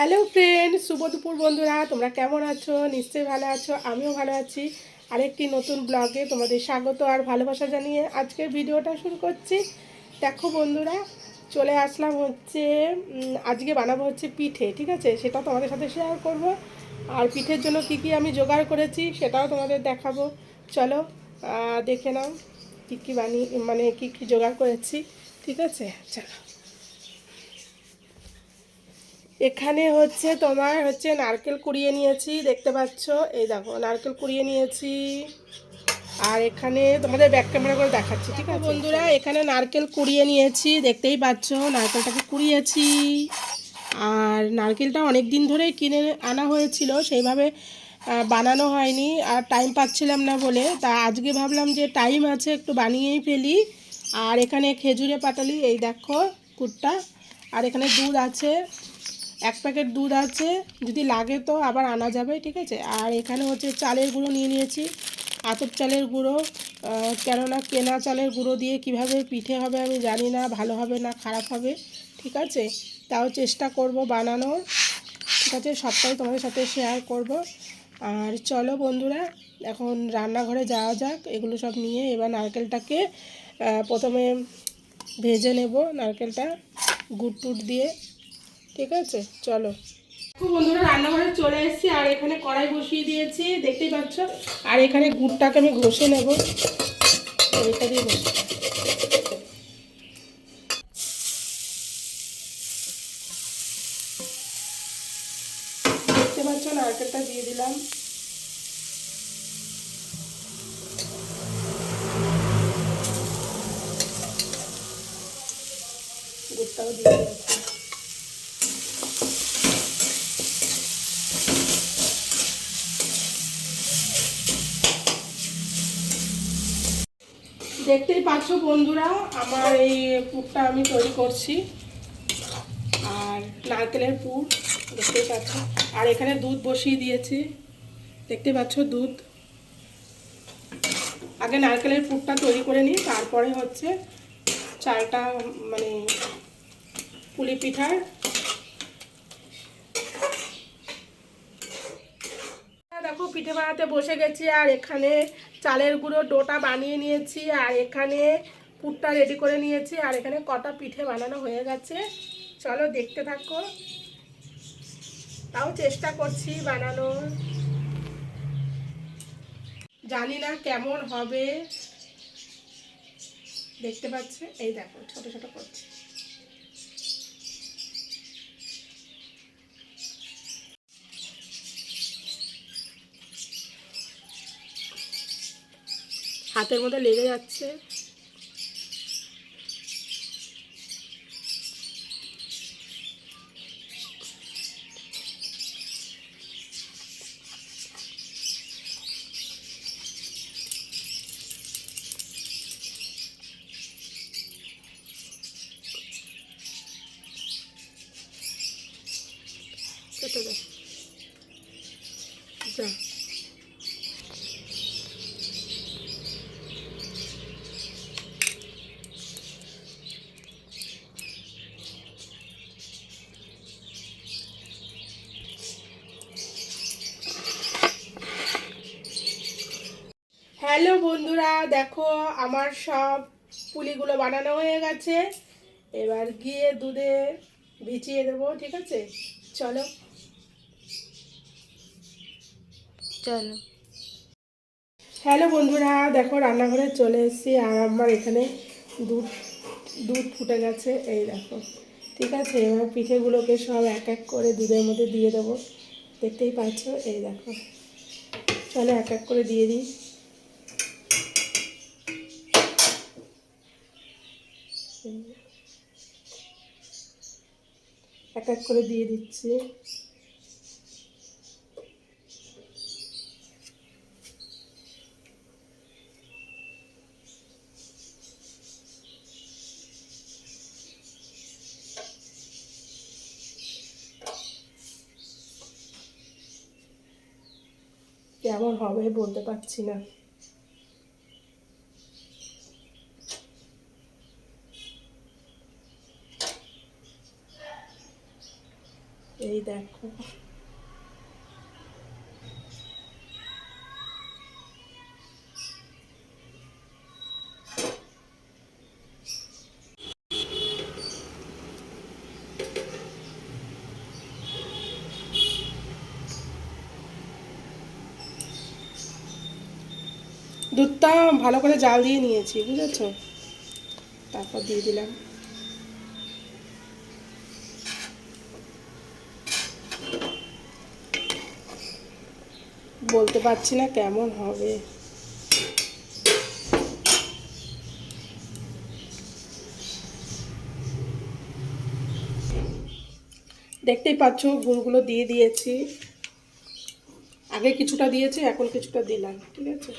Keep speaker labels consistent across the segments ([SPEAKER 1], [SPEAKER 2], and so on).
[SPEAKER 1] Hello friend শুভ দুপুর, বন্ধুরা। তোমরা কেমন আছো? নিশ্চয়ই ভালো আছো। আমিও ভালো আছি। আরেকটি নতুন ব্লগে তোমাদের স্বাগত আর ভালোবাসা জানিয়ে আজকের ভিডিওটা শুরু করছি। দেখো, বন্ধুরা, চলে আসলাম হচ্ছে আজকে বানাবো হচ্ছে পিঠে, ঠিক আছে? সেটা তোমাদের সাথে শেয়ার করব। আর পিঠের জন্য কি কি আমি জোগাড় করেছি সেটাও তোমাদের দেখাবো। চলো দেখে নাও কী কী বানিয়ে মানে কী কী জোগাড় করেছি, ঠিক আছে? চলো। এখানে হচ্ছে তোমার হচ্ছে নারকেল কুড়িয়ে নিয়েছি দেখতে পাচ্ছ? এই দেখো নারকেল কুড়িয়ে নিয়েছি। আর এখানে তোমাদের ব্যাক ক্যামেরা করে দেখাচ্ছি ঠিক আছে? বন্ধুরা এখানে নারকেল কুড়িয়ে নিয়েছি দেখতেই পাচ্ছ নারকেলটাকে কুড়িয়েছি। আর নারকেলটা অনেক দিন ধরেই কিনে আনা হয়েছিল সেইভাবে বানানো হয়নি আর টাইম পাচ্ছিলাম না বলে। তা আজকে ভাবলাম যে টাইম আছে একটু বানিয়েই ফেলি। আর এখানে খেজুরে পাটালি এই দেখো কুটটা। আর এখানে দুধ আছে এক প্যাকেট দুধ আছে, যদি লাগে তো আবার আনা যাবে, ঠিক আছে? আর এখানে হচ্ছে চালের গুঁড়ো নিয়ে নিয়েছি, আতপ চালের গুঁড়ো কেননা কেনা চালের গুঁড়ো দিয়ে কীভাবে পিঠে হবে আমি জানি না, ভালো হবে না, খারাপ হবে, ঠিক আছে? তাও চেষ্টা করব বানানোর, ঠিক আছে? সবটাই তোমাদের সাথে শেয়ার করব। আর চলো বন্ধুরা, এখন রান্নাঘরে যাওয়া যাক, এগুলো সব নিয়ে এবার নারকেলটাকে প্রথমে ভেজে নেব, নারকেলটা গুড় টুট দিয়ে। ঠিক আছে, চলো। বন্ধুরা, রান্নাঘরে চলে এসেছি, আর এখানে কড়াই বসিয়ে দিয়েছি, দেখতেই পাচ্ছ? আর এখানে গুড়টাকে আমি ঘষে নেব। এটা দিয়ে দেখতে নারকেলটা দিয়ে দিলাম। গুড়টাও দিয়ে দিয়েছি দেখতেই পাচ্ছ বন্ধুরা, আমার এই পুরটা আমি তৈরি করছি। আর নারকেলের পুর, দেখতেই পাচ্ছ। আর এখানে দুধ বসিয়ে দিয়েছি। দেখতে পাচ্ছ দুধ। আগে নারকেলের পুরটা তৈরি করে নিই, তারপরে হচ্ছে চালটা মানে পুলি পিঠার দেখো, পিঠে বানাতে বসে গেছি, আর এখানে চালের গুঁড়ো ডোটা বানিয়ে নিয়েছি, আর এখানে পুরটা রেডি করে নিয়েছি, আর এখানে কটা পিঠে বানানো হয়ে গেছে। চলো দেখতে থাকো। তাও চেষ্টা করছি বানানোর। জানি না কেমন হবে। দেখতে পাচ্ছে? এই দেখো, ছোট ছোট করছে। হাতের মধ্যে লেগে যাচ্ছে। কেটে দে। যা। হ্যালো বন্ধুরা দেখো আমার সব পুলিগুলো বানানো হয়ে গেছে। এবার গিয়ে দুধে ভিজিয়ে দেবো ঠিক আছে? চলো।
[SPEAKER 2] চলো।
[SPEAKER 1] হ্যালো বন্ধুরা দেখো রান্নাঘরে চলে এসেছি আর আমার এখানে দুধ দুধ ফুটে গেছে এই দেখো। ঠিক আছে এবার পিঠেগুলোকে সব এক এক করে দুধের মধ্যে দিয়ে দেবো। দেখতেই পাচ্ছ? এই দেখো। চলো এক এক করে দিয়ে দিই। এক এক করে দিয়ে দিচ্ছি। কেমন হবে বলতে পারছি না। দেখো। দুধটা ভালো করে জাল দিয়ে নিয়েছি বুঝেছ? তারপর দিয়ে দিলাম। বলতে পারছি না কেমন হবে। দেখতেই পাচ্ছ, গুড়গুলো দিয়ে দিয়েছি। আগে কিছুটা দিয়েছি, এখন কিছুটা দিলাম, ঠিক আছে?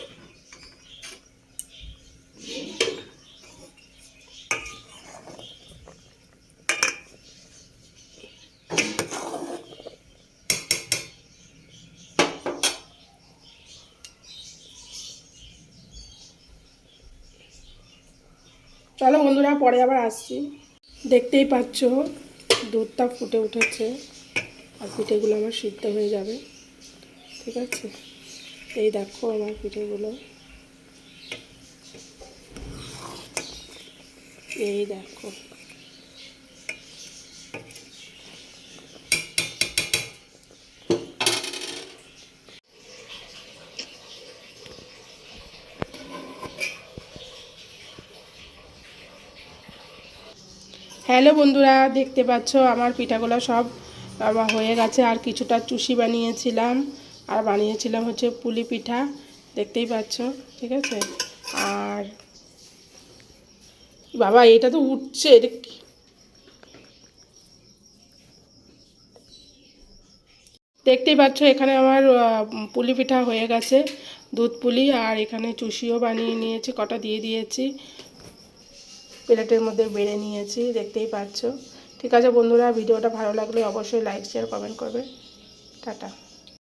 [SPEAKER 1] চলো বন্ধুরা, পরে আবার আসছি। দেখতেই পাচ্ছ, দুধটা ফুটে উঠেছে আর পিঠেগুলো আমার সিদ্ধ হয়ে যাবে। ঠিক আছে? এই দেখো আমার পিঠেগুলো। এই দেখো। হ্যালো বন্ধুরা, দেখতে পাচ্ছ আমার পিঠাগুলো সব আমার হয়ে গেছে। আর কিছুটা চুষি বানিয়েছিলাম। আর বানিয়েছিলাম হচ্ছে পুলি পিঠা, দেখতেই পাচ্ছ, ঠিক আছে? আর বাবা, এটা তো উঠছে দেখতেই পাচ্ছ, এখানে আমার পুলি পিঠা হয়ে গেছে, দুধ পুলি, আর এখানে চুষিও বানিয়ে নিয়েছি, কটা দিয়ে দিয়েছি। প্লেটের মধ্যে বেড়ে নিয়েছি, দেখতেই পাচ্ছ। ঠিক আছে বন্ধুরা, ভিডিওটা ভালো লাগলে অবশ্যই লাইক শেয়ার কমেন্ট করবে। টাটা।